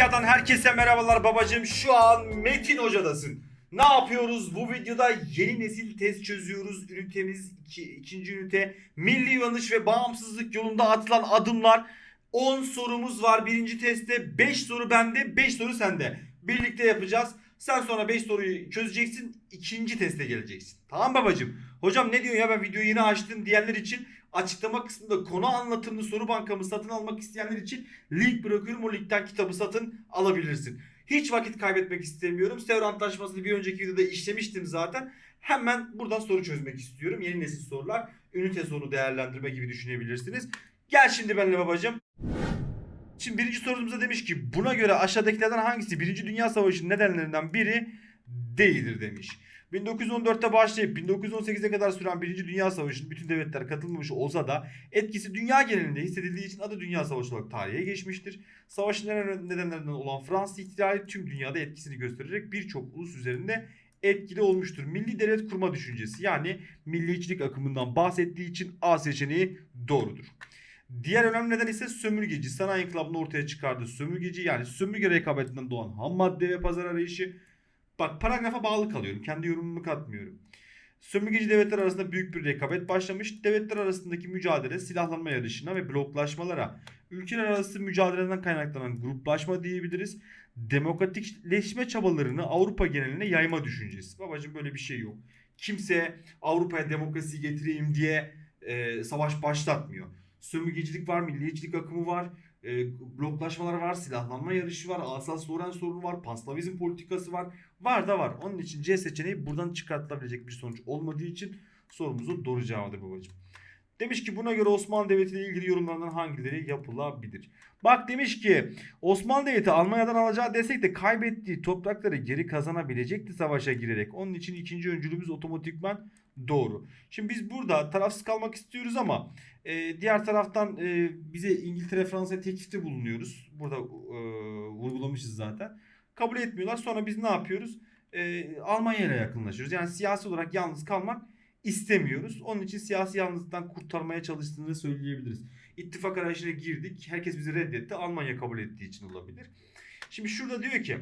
Zeka'dan herkese merhabalar babacım. Şu an Metin Hoca'dasın. Ne yapıyoruz? Bu videoda yeni nesil test çözüyoruz. Ünitemiz iki, ikinci ünite. Milli uyanış ve bağımsızlık yolunda atılan adımlar. 10 sorumuz var birinci testte. 5 soru bende, 5 soru sende. Birlikte yapacağız. Sen sonra 5 soruyu çözeceksin. ikinci teste geleceksin. Tamam babacım. Hocam ne diyor ya ben videoyu yeni açtım diyenler için açıklama kısmında konu anlatımlı soru bankamı satın almak isteyenler için link bırakıyorum. O linkten kitabı satın alabilirsin. Hiç vakit kaybetmek istemiyorum. Sevr Antlaşması'nı bir önceki videoda işlemiştim zaten. Hemen buradan soru çözmek istiyorum. Yeni nesil sorular. Ünite sonu değerlendirme gibi düşünebilirsiniz. Gel şimdi benimle babacım. Şimdi birinci sorumuzda demiş ki buna göre aşağıdakilerden hangisi Birinci Dünya Savaşı'nın nedenlerinden biri değildir demiş. 1914'te başlayıp 1918'e kadar süren Birinci Dünya Savaşı'nın bütün devletler katılmamış olsa da etkisi dünya genelinde hissedildiği için adı Dünya Savaşı olarak tarihe geçmiştir. Savaşın nedenlerinden olan Fransız ihtilali tüm dünyada etkisini göstererek birçok ulus üzerinde etkili olmuştur. Milli devlet kurma düşüncesi yani milliyetçilik akımından bahsettiği için A seçeneği doğrudur. Diğer önemli neden ise sömürgeci. Sanayi İnkılabı'nın ortaya çıkardığı sömürgeci yani sömürge rekabetinden doğan ham madde ve pazar arayışı. Bak paragrafa bağlı kalıyorum. Kendi yorumumu katmıyorum. Sömürgeci devletler arasında büyük bir rekabet başlamış. Devletler arasındaki mücadele silahlanma yarışına ve bloklaşmalara, ülkeler arası mücadeleden kaynaklanan gruplaşma diyebiliriz. Demokratikleşme çabalarını Avrupa geneline yayma düşüncesi. Babacım böyle bir şey yok. Kimse Avrupa'ya demokrasi getireyim diye e, savaş başlatmıyor. Sömürgecilik var, milliyetçilik akımı var, e, bloklaşmalar var, silahlanma yarışı var, Alsas-Loren sorunu var, panslavizm politikası var. Var da var. Onun için C seçeneği buradan çıkartılabilecek bir sonuç olmadığı için sorumuzun doğru cevabıdır babacığım. Demiş ki buna göre Osmanlı Devleti ile ilgili yorumlardan hangileri yapılabilir? Bak demiş ki Osmanlı Devleti Almanya'dan alacağı destek de kaybettiği toprakları geri kazanabilecekti savaşa girerek. Onun için ikinci öncülümüz otomatikman doğru. Şimdi biz burada tarafsız kalmak istiyoruz ama e, diğer taraftan e, bize İngiltere Fransa'ya teklifte bulunuyoruz. Burada e, vurgulamışız zaten. Kabul etmiyorlar. Sonra biz ne yapıyoruz? E, Almanya ile yakınlaşıyoruz. Yani siyasi olarak yalnız kalmak istemiyoruz. Onun için siyasi yalnızlıktan kurtarmaya çalıştığını söyleyebiliriz. İttifak arayışına girdik. Herkes bizi reddetti. Almanya kabul ettiği için olabilir. Şimdi şurada diyor ki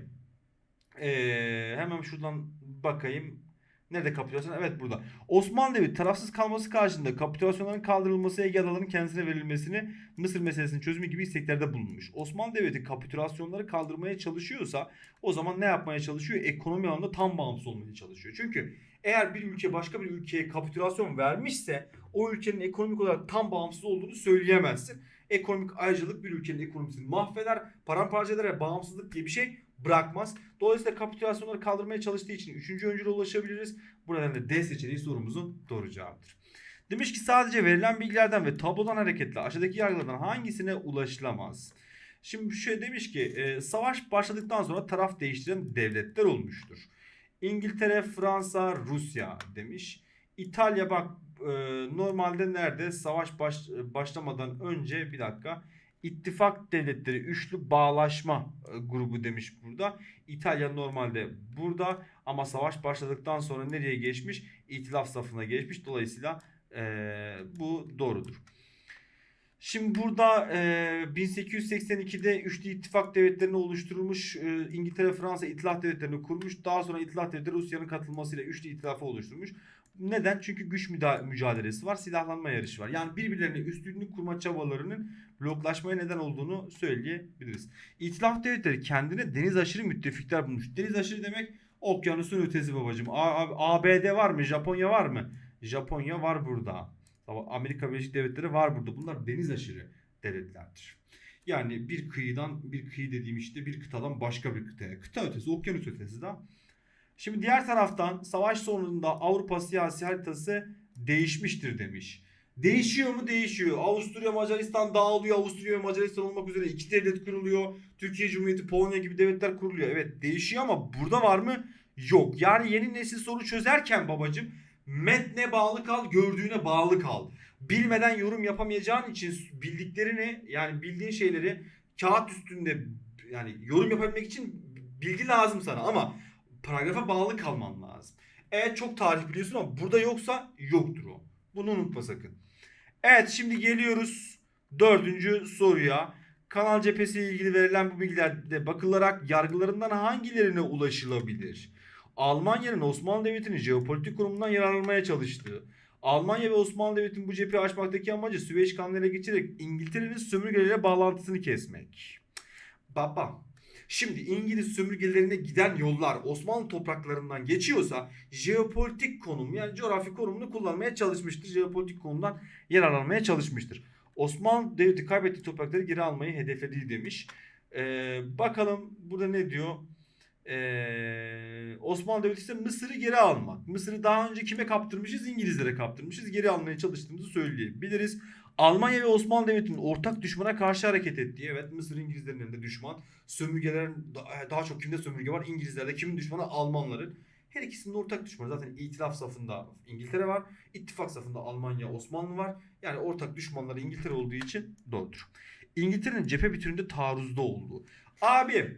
eee, hemen şuradan bakayım. Nerede kapitülasyon? Evet burada. Osmanlı Devleti tarafsız kalması karşılığında kapitülasyonların kaldırılması, Ege adalarının kendisine verilmesini, Mısır meselesinin çözümü gibi isteklerde bulunmuş. Osmanlı Devleti kapitülasyonları kaldırmaya çalışıyorsa o zaman ne yapmaya çalışıyor? Ekonomi alanında tam bağımsız olmaya çalışıyor. Çünkü eğer bir ülke başka bir ülkeye kapitülasyon vermişse o ülkenin ekonomik olarak tam bağımsız olduğunu söyleyemezsin. Ekonomik ayrıcalık bir ülkenin ekonomisini mahveder, paramparça eder ve bağımsızlık diye bir şey bırakmaz. Dolayısıyla kapitülasyonları kaldırmaya çalıştığı için 3. öncüle ulaşabiliriz. Bu nedenle D seçeneği sorumuzun doğru cevabıdır. Demiş ki sadece verilen bilgilerden ve tablodan hareketle aşağıdaki yargılardan hangisine ulaşılamaz? Şimdi şöyle demiş ki e, savaş başladıktan sonra taraf değiştiren devletler olmuştur. İngiltere, Fransa, Rusya demiş. İtalya bak e, normalde nerede savaş baş, başlamadan önce bir dakika ittifak devletleri üçlü bağlaşma e, grubu demiş burada. İtalya normalde burada ama savaş başladıktan sonra nereye geçmiş? İtilaf safına geçmiş. Dolayısıyla e, bu doğrudur. Şimdi burada e, 1882'de üçlü ittifak devletlerini oluşturulmuş. E, İngiltere, Fransa itilaf devletlerini kurmuş. Daha sonra itilaf devletleri Rusya'nın katılmasıyla üçlü itilafı oluşturmuş. Neden? Çünkü güç mücadelesi var, silahlanma yarışı var. Yani birbirlerine üstünlük kurma çabalarının bloklaşmaya neden olduğunu söyleyebiliriz. İtilaf devletleri kendine deniz aşırı müttefikler bulmuş. Deniz aşırı demek okyanusun ötesi A- ABD var mı? Japonya var mı? Japonya var burada. Amerika Birleşik Devletleri var burada. Bunlar deniz aşırı devletlerdir. Yani bir kıyıdan bir kıyı dediğim işte bir kıtadan başka bir kıtaya. Kıta ötesi, okyanus ötesi de. Şimdi diğer taraftan savaş sonunda Avrupa siyasi haritası değişmiştir demiş. Değişiyor mu? Değişiyor. Avusturya Macaristan dağılıyor. Avusturya ve Macaristan olmak üzere iki devlet kuruluyor. Türkiye Cumhuriyeti, Polonya gibi devletler kuruluyor. Evet değişiyor ama burada var mı? Yok. Yani yeni nesil soru çözerken babacım metne bağlı kal, gördüğüne bağlı kal. Bilmeden yorum yapamayacağın için bildiklerini yani bildiğin şeyleri kağıt üstünde yani yorum yapabilmek için bilgi lazım sana ama paragrafa bağlı kalman lazım. Evet çok tarih biliyorsun ama burada yoksa yoktur o. Bunu unutma sakın. Evet şimdi geliyoruz dördüncü soruya. Kanal cephesiyle ilgili verilen bu bilgilerde bakılarak yargılarından hangilerine ulaşılabilir? Almanya'nın Osmanlı Devleti'nin jeopolitik konumundan yararlanmaya çalıştığı, Almanya ve Osmanlı Devleti'nin bu cepheyi açmaktaki amacı Süveyş kanalıyla geçerek İngiltere'nin sömürgeleriyle bağlantısını kesmek. Baba, şimdi İngiliz sömürgelerine giden yollar Osmanlı topraklarından geçiyorsa jeopolitik konum yani coğrafi konumunu kullanmaya çalışmıştır. Jeopolitik konumdan yararlanmaya çalışmıştır. Osmanlı Devleti kaybettiği toprakları geri almayı hedeflediği demiş. Ee, bakalım burada ne diyor? Ee, Osmanlı Devleti ise Mısır'ı geri almak. Mısır'ı daha önce kime kaptırmışız? İngilizlere kaptırmışız. Geri almaya çalıştığımızı söyleyebiliriz. Almanya ve Osmanlı Devleti'nin ortak düşmana karşı hareket ettiği. Evet Mısır İngilizlerin elinde düşman. Sömürgelerin da- daha çok kimde sömürge var? İngilizlerde. Kimin düşmanı? Almanların. Her ikisinin ortak düşmanı. Zaten itilaf safında İngiltere var. İttifak safında Almanya, Osmanlı var. Yani ortak düşmanları İngiltere olduğu için doğrudur. İngiltere'nin cephe bütününde taarruzda olduğu. Abi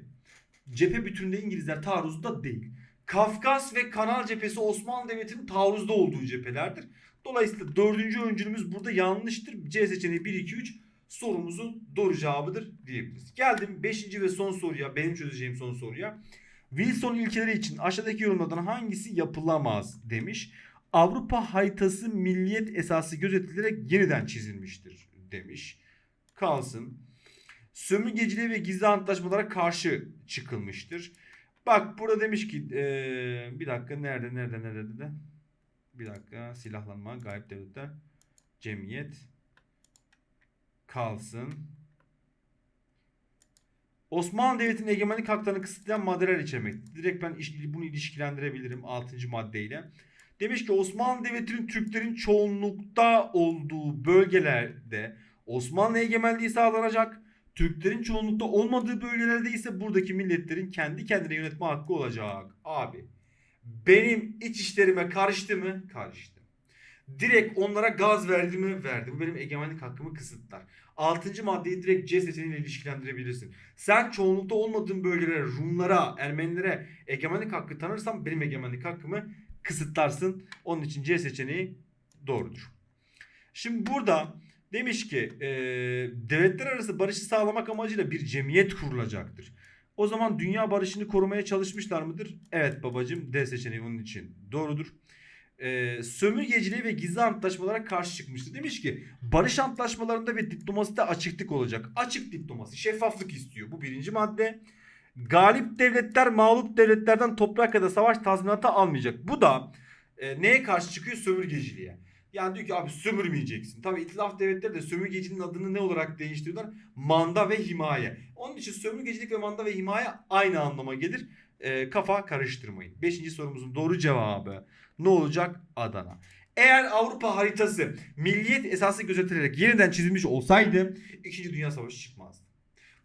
cephe bütününde İngilizler taarruzda değil. Kafkas ve Kanal cephesi Osmanlı Devleti'nin taarruzda olduğu cephelerdir. Dolayısıyla dördüncü öncülümüz burada yanlıştır. C seçeneği 1, 2, 3 sorumuzun doğru cevabıdır diyebiliriz. Geldim 5. ve son soruya. Benim çözeceğim son soruya. Wilson ilkeleri için aşağıdaki yorumlardan hangisi yapılamaz demiş. Avrupa haritası milliyet esası gözetilerek yeniden çizilmiştir demiş. Kalsın. Sömürgeciliğe ve gizli antlaşmalara karşı çıkılmıştır. Bak burada demiş ki eee, bir dakika nerede nerede nerede dedi. Bir dakika silahlanma gayip devletler cemiyet kalsın. Osmanlı Devleti'nin egemenlik haklarını kısıtlayan maddeler içermek. Direkt ben bunu ilişkilendirebilirim 6. maddeyle. Demiş ki Osmanlı Devleti'nin Türklerin çoğunlukta olduğu bölgelerde Osmanlı egemenliği sağlanacak. Türklerin çoğunlukta olmadığı bölgelerde ise buradaki milletlerin kendi kendine yönetme hakkı olacak. Abi benim iç işlerime karıştı mı? Karıştı. Direkt onlara gaz verdi mi? Verdi. Bu benim egemenlik hakkımı kısıtlar. Altıncı maddeyi direkt C seçeneğiyle ilişkilendirebilirsin. Sen çoğunlukta olmadığın bölgelere, Rumlara, Ermenilere egemenlik hakkı tanırsan benim egemenlik hakkımı kısıtlarsın. Onun için C seçeneği doğrudur. Şimdi burada demiş ki e, devletler arası barışı sağlamak amacıyla bir cemiyet kurulacaktır. O zaman dünya barışını korumaya çalışmışlar mıdır? Evet babacım D seçeneği onun için doğrudur. E, sömürgeciliğe ve gizli antlaşmalara karşı çıkmıştı. Demiş ki barış antlaşmalarında ve diplomaside açıklık olacak. Açık diplomasi, şeffaflık istiyor. Bu birinci madde. Galip devletler mağlup devletlerden toprak ya da savaş tazminatı almayacak. Bu da e, neye karşı çıkıyor? Sömürgeciliğe. Yani diyor ki abi sömürmeyeceksin. Tabi itilaf devletleri de sömürgecinin adını ne olarak değiştiriyorlar? Manda ve himaye. Onun için sömürgecilik ve manda ve himaye aynı anlama gelir. E, kafa karıştırmayın. Beşinci sorumuzun doğru cevabı ne olacak? Adana. Eğer Avrupa haritası milliyet esası gözetilerek yeniden çizilmiş olsaydı 2. Dünya Savaşı çıkmazdı.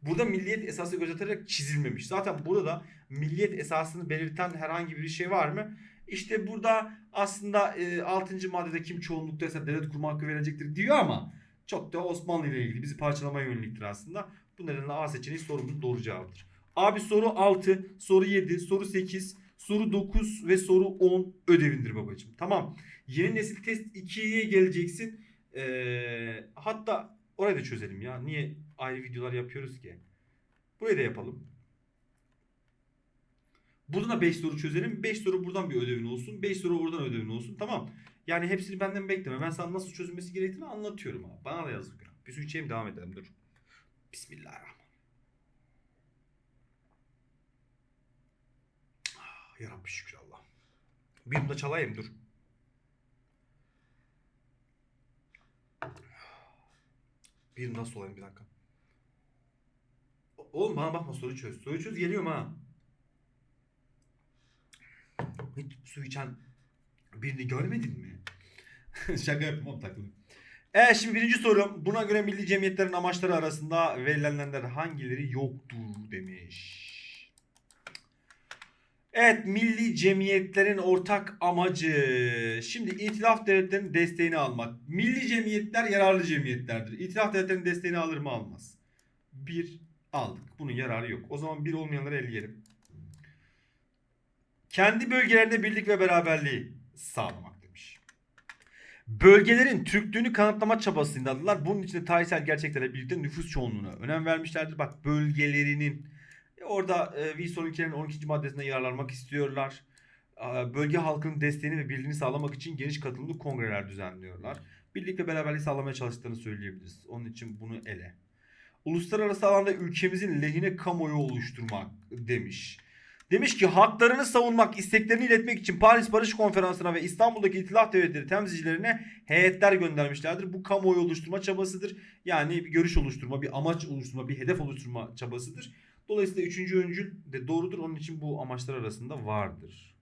Burada milliyet esası gözetilerek çizilmemiş. Zaten burada da milliyet esasını belirten herhangi bir şey var mı? İşte burada aslında e, 6. maddede kim çoğunluktaysa devlet kurma hakkı verecektir diyor ama çok da Osmanlı ile ilgili bizi parçalamaya yöneliktir aslında. Bu nedenle A seçeneği sorumuzun doğru cevabıdır. Abi soru 6, soru 7, soru 8, soru 9 ve soru 10 ödevindir babacığım. Tamam. Yeni nesil test 2'ye geleceksin. Ee, hatta orayı da çözelim ya. Niye ayrı videolar yapıyoruz ki? Burayı da yapalım. Buradan da 5 soru çözelim. 5 soru buradan bir ödevin olsun. 5 soru oradan ödevin olsun. Tamam. Yani hepsini benden bekleme. Ben sana nasıl çözülmesi gerektiğini anlatıyorum abi. Bana da yazık ya. Bir su içeyim devam edelim dur. Bismillahirrahmanirrahim. Ah, Ya Rabbi şükür Allah. Bir da çalayım dur. Bir nasıl olayım bir dakika. Oğlum bana bakma soru çöz. Soru çöz geliyorum ha. Hiç su içen birini görmedin mi? Şaka yapayım oğlum takıldım. Evet şimdi birinci sorum. Buna göre milli cemiyetlerin amaçları arasında verilenler hangileri yoktur demiş. Evet milli cemiyetlerin ortak amacı. Şimdi itilaf devletlerinin desteğini almak. Milli cemiyetler yararlı cemiyetlerdir. İtilaf devletlerinin desteğini alır mı almaz. Bir aldık. Bunun yararı yok. O zaman bir olmayanları eleyelim. Kendi bölgelerinde birlik ve beraberliği sağlamak demiş. Bölgelerin Türklüğünü kanıtlama çabasındadılar. Bunun için de tarihsel gerçeklerle birlikte nüfus çoğunluğuna önem vermişlerdir. Bak bölgelerinin e, orada e, Wilson ülkelerinin 12. maddesinde yararlanmak istiyorlar. Aa, Bölge halkının desteğini ve birliğini sağlamak için geniş katılımlı kongreler düzenliyorlar. Birlik ve beraberliği sağlamaya çalıştıklarını söyleyebiliriz. Onun için bunu ele. Uluslararası alanda ülkemizin lehine kamuoyu oluşturmak demiş. Demiş ki haklarını savunmak, isteklerini iletmek için Paris Barış Konferansı'na ve İstanbul'daki İtilaf Devletleri temsilcilerine heyetler göndermişlerdir. Bu kamuoyu oluşturma çabasıdır. Yani bir görüş oluşturma, bir amaç oluşturma, bir hedef oluşturma çabasıdır. Dolayısıyla üçüncü öncül de doğrudur. Onun için bu amaçlar arasında vardır.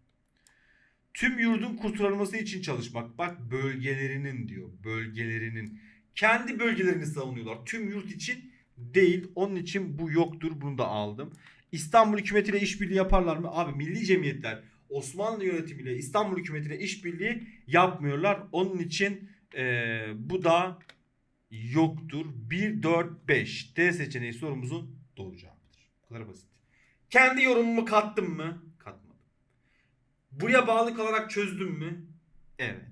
Tüm yurdun kurtarılması için çalışmak. Bak bölgelerinin diyor. Bölgelerinin. Kendi bölgelerini savunuyorlar. Tüm yurt için değil. Onun için bu yoktur. Bunu da aldım. İstanbul hükümetiyle işbirliği yaparlar mı? Abi milli cemiyetler Osmanlı yönetimiyle İstanbul hükümetiyle işbirliği yapmıyorlar. Onun için eee, bu da yoktur. 1, 4, 5. D seçeneği sorumuzun doğru cevabıdır. Bu kadar basit. Kendi yorumumu kattım mı? Katmadım. Buraya bağlı kalarak çözdüm mü? Evet.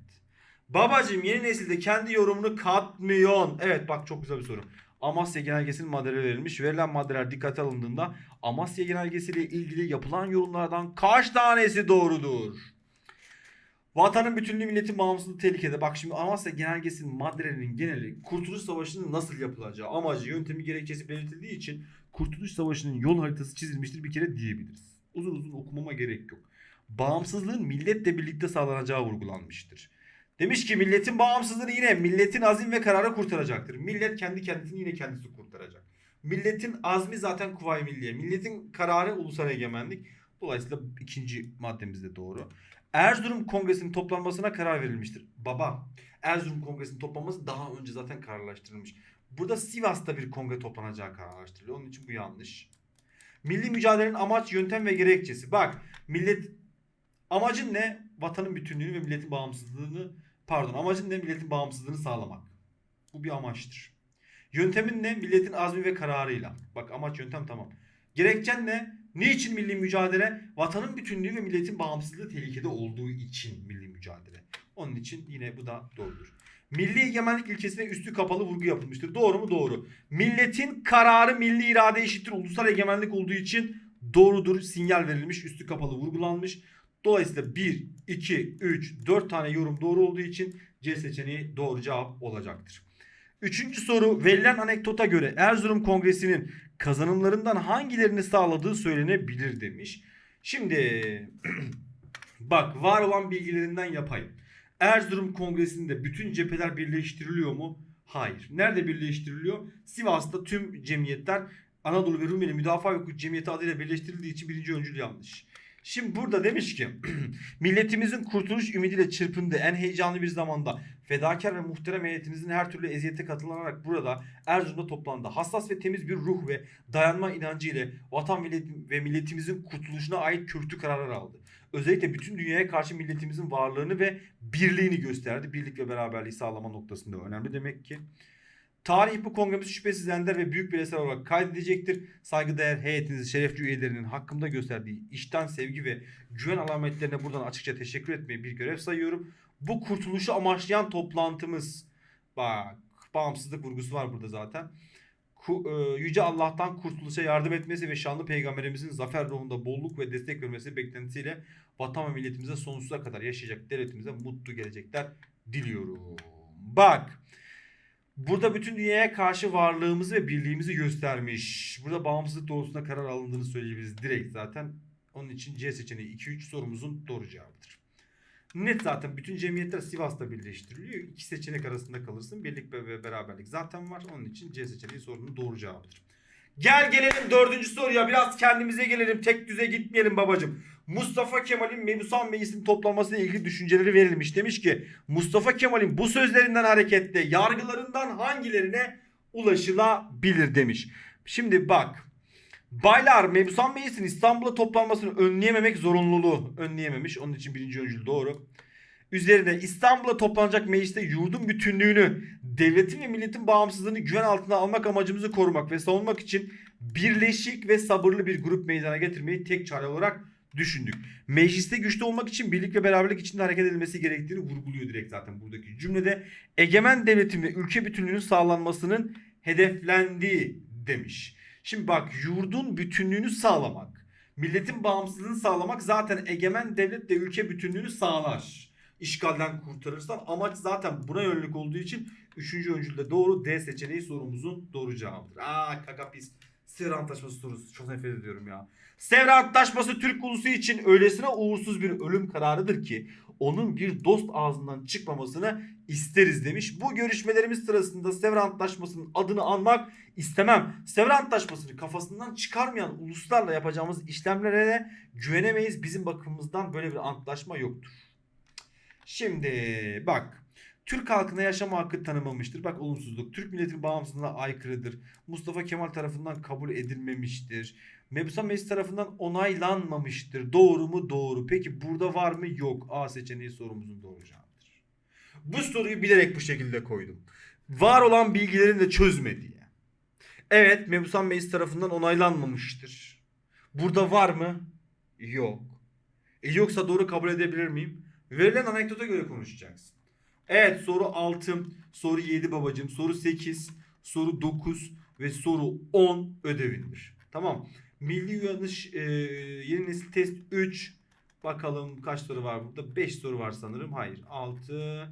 Babacım yeni nesilde kendi yorumunu katmıyorsun. Evet bak çok güzel bir soru. Amasya Genelgesi'nin maddeleri verilmiş. Verilen maddeler dikkate alındığında Amasya Genelgesi ile ilgili yapılan yorumlardan kaç tanesi doğrudur? Vatanın bütünlüğü milletin bağımsızlığı tehlikede. Bak şimdi Amasya Genelgesi'nin maddelerinin geneli Kurtuluş Savaşı'nın nasıl yapılacağı amacı, yöntemi, gerekçesi belirtildiği için Kurtuluş Savaşı'nın yol haritası çizilmiştir bir kere diyebiliriz. Uzun uzun okumama gerek yok. Bağımsızlığın milletle birlikte sağlanacağı vurgulanmıştır. Demiş ki milletin bağımsızlığını yine milletin azim ve kararı kurtaracaktır. Millet kendi kendisini yine kendisi kurtaracak. Milletin azmi zaten Kuvayi Milliye. Milletin kararı ulusal egemenlik. Dolayısıyla ikinci maddemiz de doğru. Erzurum Kongresi'nin toplanmasına karar verilmiştir. Baba, Erzurum Kongresi'nin toplanması daha önce zaten kararlaştırılmış. Burada Sivas'ta bir kongre toplanacağı kararlaştırılıyor. Onun için bu yanlış. Milli mücadelenin amaç, yöntem ve gerekçesi. Bak, millet amacın ne? Vatanın bütünlüğünü ve milletin bağımsızlığını pardon, amacın ne? Milletin bağımsızlığını sağlamak. Bu bir amaçtır. Yöntemin ne? Milletin azmi ve kararıyla. Bak amaç yöntem tamam. Gerekçen ne? Niçin milli mücadele? Vatanın bütünlüğü ve milletin bağımsızlığı tehlikede olduğu için milli mücadele. Onun için yine bu da doğrudur. Milli egemenlik ilkesine üstü kapalı vurgu yapılmıştır. Doğru mu? Doğru. Milletin kararı milli irade eşittir. Ulusal egemenlik olduğu için doğrudur. Sinyal verilmiş, üstü kapalı vurgulanmış. Dolayısıyla 1, 2, 3, 4 tane yorum doğru olduğu için C seçeneği doğru cevap olacaktır. Üçüncü soru verilen anekdota göre Erzurum Kongresi'nin kazanımlarından hangilerini sağladığı söylenebilir demiş. Şimdi bak var olan bilgilerinden yapayım. Erzurum Kongresi'nde bütün cepheler birleştiriliyor mu? Hayır. Nerede birleştiriliyor? Sivas'ta tüm cemiyetler Anadolu ve Rumeli Müdafaa Hukuk Cemiyeti adıyla birleştirildiği için birinci öncül yanlış. Şimdi burada demiş ki milletimizin kurtuluş ümidiyle çırpındığı en heyecanlı bir zamanda fedakar ve muhterem heyetimizin her türlü eziyete katılarak burada Erzurum'da toplandı. Hassas ve temiz bir ruh ve dayanma inancı ile vatan ve milletimizin kurtuluşuna ait köklü kararlar aldı. Özellikle bütün dünyaya karşı milletimizin varlığını ve birliğini gösterdi. Birlik ve beraberliği sağlama noktasında önemli demek ki. Tarih bu kongremiz şüphesiz ender ve büyük bir eser olarak kaydedecektir. Saygıdeğer heyetinizin şerefli üyelerinin hakkımda gösterdiği işten sevgi ve güven alametlerine buradan açıkça teşekkür etmeyi bir görev sayıyorum. Bu kurtuluşu amaçlayan toplantımız bak bağımsızlık vurgusu var burada zaten. E, Yüce Allah'tan kurtuluşa yardım etmesi ve şanlı peygamberimizin zafer ruhunda bolluk ve destek vermesi beklentisiyle vatan ve milletimize sonsuza kadar yaşayacak devletimize mutlu gelecekler diliyorum. Bak Burada bütün dünyaya karşı varlığımızı ve birliğimizi göstermiş. Burada bağımsızlık doğrultusunda karar alındığını söyleyebiliriz direkt zaten. Onun için C seçeneği 2-3 sorumuzun doğru cevabıdır. Net zaten bütün cemiyetler Sivas'ta birleştiriliyor. İki seçenek arasında kalırsın. Birlik ve beraberlik zaten var. Onun için C seçeneği sorunun doğru cevabıdır. Gel gelelim dördüncü soruya. Biraz kendimize gelelim. Tek düze gitmeyelim babacım. Mustafa Kemal'in Mebusan Meclisi'nin toplanmasıyla ilgili düşünceleri verilmiş. Demiş ki Mustafa Kemal'in bu sözlerinden hareketle yargılarından hangilerine ulaşılabilir demiş. Şimdi bak. Baylar Mebusan Meclisi'nin İstanbul'a toplanmasını önleyememek zorunluluğu önleyememiş. Onun için birinci öncül doğru. Üzerine İstanbul'a toplanacak mecliste yurdun bütünlüğünü, devletin ve milletin bağımsızlığını güven altına almak amacımızı korumak ve savunmak için birleşik ve sabırlı bir grup meydana getirmeyi tek çare olarak düşündük. Mecliste güçlü olmak için birlik ve beraberlik içinde hareket edilmesi gerektiğini vurguluyor direkt zaten buradaki cümlede. Egemen devletin ve ülke bütünlüğünün sağlanmasının hedeflendiği demiş. Şimdi bak yurdun bütünlüğünü sağlamak, milletin bağımsızlığını sağlamak zaten egemen devlet ve ülke bütünlüğünü sağlar. İşgalden kurtarırsan amaç zaten buna yönelik olduğu için 3. öncülde doğru D seçeneği sorumuzun doğru cevabıdır. Aa kaka pis. Sevr Antlaşması sorusu. Çok nefret ediyorum ya. Sevr Antlaşması Türk ulusu için öylesine uğursuz bir ölüm kararıdır ki onun bir dost ağzından çıkmamasını isteriz demiş. Bu görüşmelerimiz sırasında Sevr Antlaşması'nın adını anmak istemem. Sevr Antlaşması'nı kafasından çıkarmayan uluslarla yapacağımız işlemlere de güvenemeyiz. Bizim bakımımızdan böyle bir antlaşma yoktur. Şimdi bak Türk halkına yaşama hakkı tanımamıştır. Bak olumsuzluk. Türk milletinin bağımsızlığına aykırıdır. Mustafa Kemal tarafından kabul edilmemiştir. Mebusan Meclis tarafından onaylanmamıştır. Doğru mu? Doğru. Peki burada var mı? Yok. A seçeneği sorumuzun doğru cevabıdır. Bu soruyu bilerek bu şekilde koydum. Var olan bilgilerin de çözme diye. Evet Mebusan Meclis tarafından onaylanmamıştır. Burada var mı? Yok. E yoksa doğru kabul edebilir miyim? Verilen anekdota göre konuşacaksın. Evet soru 6, soru 7 babacım, soru 8, soru 9 ve soru 10 ödevindir. Tamam. Milli uyanış e, yeni nesil test 3. Bakalım kaç soru var burada? 5 soru var sanırım. Hayır. 6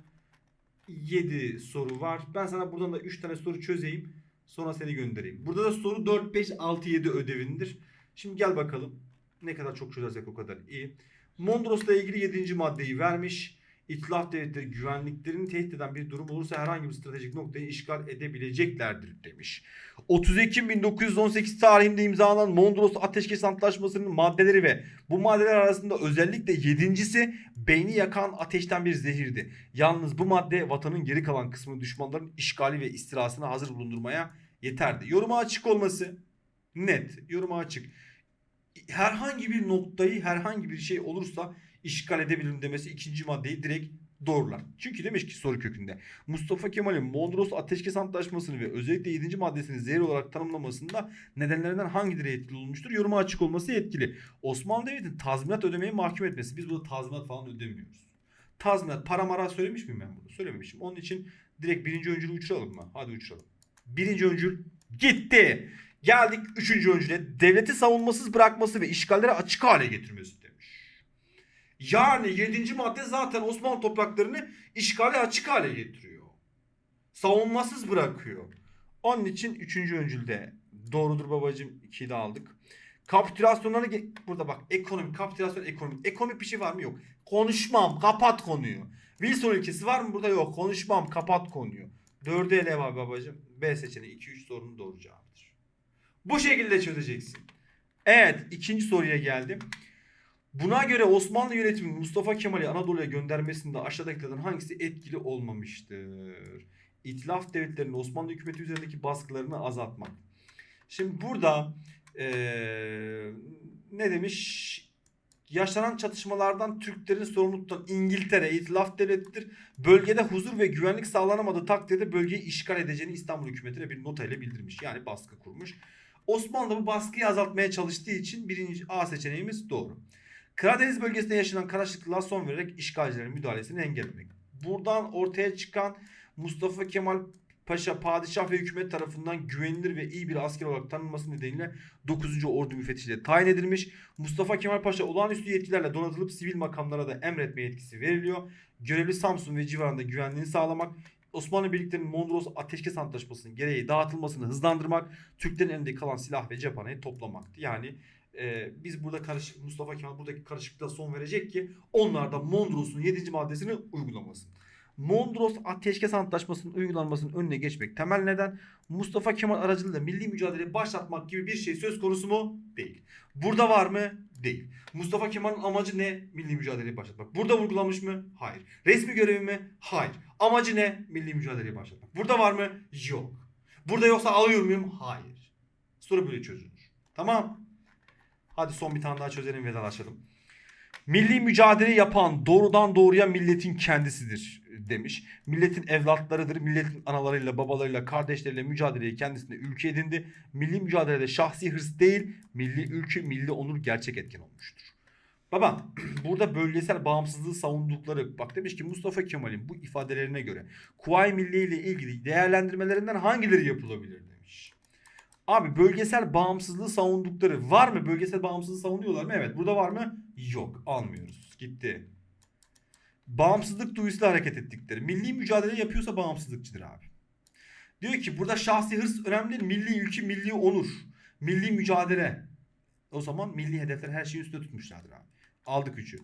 7 soru var. Ben sana buradan da 3 tane soru çözeyim. Sonra seni göndereyim. Burada da soru 4 5 6 7 ödevindir. Şimdi gel bakalım. Ne kadar çok çözersek o kadar iyi. Mondros'la ilgili 7. maddeyi vermiş. İtilaf devletleri güvenliklerini tehdit eden bir durum olursa herhangi bir stratejik noktayı işgal edebileceklerdir demiş. 30 Ekim 1918 tarihinde imzalanan Mondros Ateşkes Antlaşması'nın maddeleri ve bu maddeler arasında özellikle yedincisi beyni yakan ateşten bir zehirdi. Yalnız bu madde vatanın geri kalan kısmını düşmanların işgali ve istilasına hazır bulundurmaya yeterdi. Yoruma açık olması net. Yoruma açık. Herhangi bir noktayı herhangi bir şey olursa işgal edebilirim demesi ikinci maddeyi direkt doğrular. Çünkü demiş ki soru kökünde Mustafa Kemal'in Mondros Ateşkes Antlaşması'nı ve özellikle 7. maddesini zehir olarak tanımlamasında nedenlerinden hangileri etkili olmuştur? Yoruma açık olması etkili. Osmanlı Devleti'nin tazminat ödemeye mahkum etmesi. Biz burada tazminat falan ödemiyoruz. Tazminat, para mara söylemiş miyim ben bunu? Söylememişim. Onun için direkt birinci öncülü uçuralım mı? Hadi uçuralım. Birinci öncül gitti. Geldik üçüncü öncüle. Devleti savunmasız bırakması ve işgallere açık hale getirmesi. Yani 7. madde zaten Osmanlı topraklarını işgale açık hale getiriyor. Savunmasız bırakıyor. Onun için 3. öncülde doğrudur babacım 2'yi de aldık. Kapitülasyonları burada bak ekonomi, kapitülasyon ekonomik. Ekonomik bir şey var mı? Yok. Konuşmam, kapat konuyu. Wilson ilkesi var mı? Burada yok. Konuşmam, kapat konuyu. 4'e ele var babacım. B seçeneği 2-3 sorunun doğru cevabıdır. Bu şekilde çözeceksin. Evet ikinci soruya geldim. Buna göre Osmanlı yönetiminin Mustafa Kemal'i Anadolu'ya göndermesinde aşağıdakilerden hangisi etkili olmamıştır? İtilaf devletlerinin Osmanlı hükümeti üzerindeki baskılarını azaltmak. Şimdi burada eee, ne demiş? Yaşanan çatışmalardan Türklerin sorumlu tutan İngiltere itilaf devletidir. Bölgede huzur ve güvenlik sağlanamadığı takdirde bölgeyi işgal edeceğini İstanbul hükümetine bir nota ile bildirmiş. Yani baskı kurmuş. Osmanlı bu baskıyı azaltmaya çalıştığı için birinci A seçeneğimiz doğru. Karadeniz bölgesinde yaşanan karışıklığa son vererek işgalcilerin müdahalesini engellemek. Buradan ortaya çıkan Mustafa Kemal Paşa padişah ve hükümet tarafından güvenilir ve iyi bir asker olarak tanınması nedeniyle 9. Ordu müfettişliğe tayin edilmiş. Mustafa Kemal Paşa olağanüstü yetkilerle donatılıp sivil makamlara da emretme yetkisi veriliyor. Görevli Samsun ve civarında güvenliğini sağlamak, Osmanlı birliklerinin Mondros Ateşkes Antlaşması'nın gereği dağıtılmasını hızlandırmak, Türklerin elinde kalan silah ve cephaneyi toplamaktı. Yani e, biz burada karışık Mustafa Kemal buradaki karışıklığa son verecek ki onlar da Mondros'un 7. maddesini uygulamasın. Mondros Ateşkes Antlaşması'nın uygulanmasının önüne geçmek temel neden Mustafa Kemal aracılığıyla milli mücadeleyi başlatmak gibi bir şey söz konusu mu? Değil. Burada var mı? Değil. Mustafa Kemal'in amacı ne? Milli mücadeleyi başlatmak. Burada vurgulanmış mı? Hayır. Resmi görevi mi? Hayır. Amacı ne? Milli mücadeleyi başlatmak. Burada var mı? Yok. Burada yoksa alıyor muyum? Hayır. Soru böyle çözülür. Tamam. Hadi son bir tane daha çözelim vedalaşalım. Milli mücadele yapan doğrudan doğruya milletin kendisidir demiş. Milletin evlatlarıdır. Milletin analarıyla, babalarıyla, kardeşleriyle mücadeleyi kendisine ülke edindi. Milli mücadelede şahsi hırs değil, milli ülke, milli onur gerçek etken olmuştur. Baba burada bölgesel bağımsızlığı savundukları bak demiş ki Mustafa Kemal'in bu ifadelerine göre Kuvayi Milliye ile ilgili değerlendirmelerinden hangileri yapılabilir demiş. Abi bölgesel bağımsızlığı savundukları var mı? Bölgesel bağımsızlığı savunuyorlar mı? Evet. Burada var mı? Yok. Almıyoruz. Gitti. Bağımsızlık duyusuyla hareket ettikleri. Milli mücadele yapıyorsa bağımsızlıkçıdır abi. Diyor ki burada şahsi hırs önemli değil. Milli ülke, milli onur. Milli mücadele. O zaman milli hedefler her şeyi üstte tutmuşlardır abi. Aldık üçü.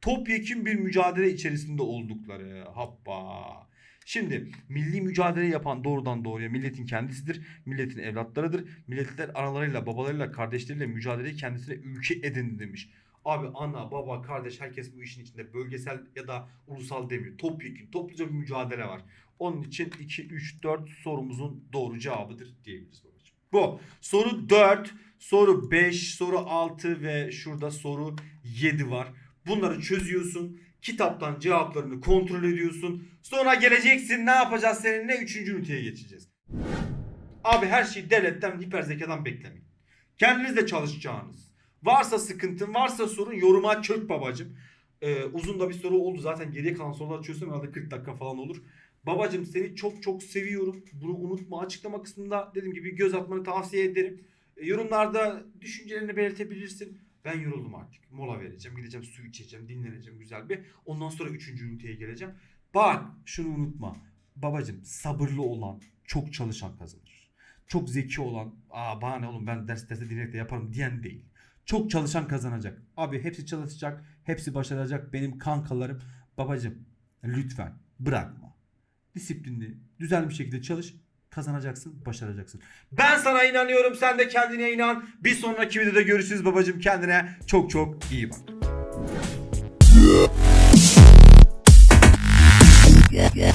Topyekun bir mücadele içerisinde oldukları. Hoppa. Şimdi milli mücadele yapan doğrudan doğruya milletin kendisidir. Milletin evlatlarıdır. Milletler analarıyla, babalarıyla, kardeşleriyle mücadeleyi kendisine ülke edindi demiş. Abi ana, baba, kardeş herkes bu işin içinde bölgesel ya da ulusal demiyor. Topyekun, topluca bir mücadele var. Onun için 2, 3, 4 sorumuzun doğru cevabıdır diyebiliriz babacığım. Bu. Soru 4, soru 5, soru 6 ve şurada soru 7 var. Bunları çözüyorsun. Kitaptan cevaplarını kontrol ediyorsun. Sonra geleceksin ne yapacağız seninle? Üçüncü üniteye geçeceğiz. Abi her şeyi devletten, hiper zekadan beklemeyin. Kendiniz de çalışacağınız. Varsa sıkıntın, varsa sorun yoruma çök babacım. Ee, uzun da bir soru oldu zaten geriye kalan soruları çözsem herhalde 40 dakika falan olur. Babacım seni çok çok seviyorum. Bunu unutma. Açıklama kısmında dediğim gibi göz atmanı tavsiye ederim. E, yorumlarda düşüncelerini belirtebilirsin. Ben yoruldum artık. Mola vereceğim. Gideceğim su içeceğim. Dinleneceğim güzel bir. Ondan sonra 3. üniteye geleceğim. Bak şunu unutma. Babacım sabırlı olan çok çalışan kazanır. Çok zeki olan aa bana ne oğlum ben ders derste dinleyerek de yaparım diyen değil. Çok çalışan kazanacak. Abi hepsi çalışacak. Hepsi başaracak. Benim kankalarım. Babacım lütfen bırakma. Disiplinli, düzenli bir şekilde çalış. Kazanacaksın, başaracaksın. Ben sana inanıyorum. Sen de kendine inan. Bir sonraki videoda görüşürüz babacım. Kendine çok çok iyi bak. Yeah.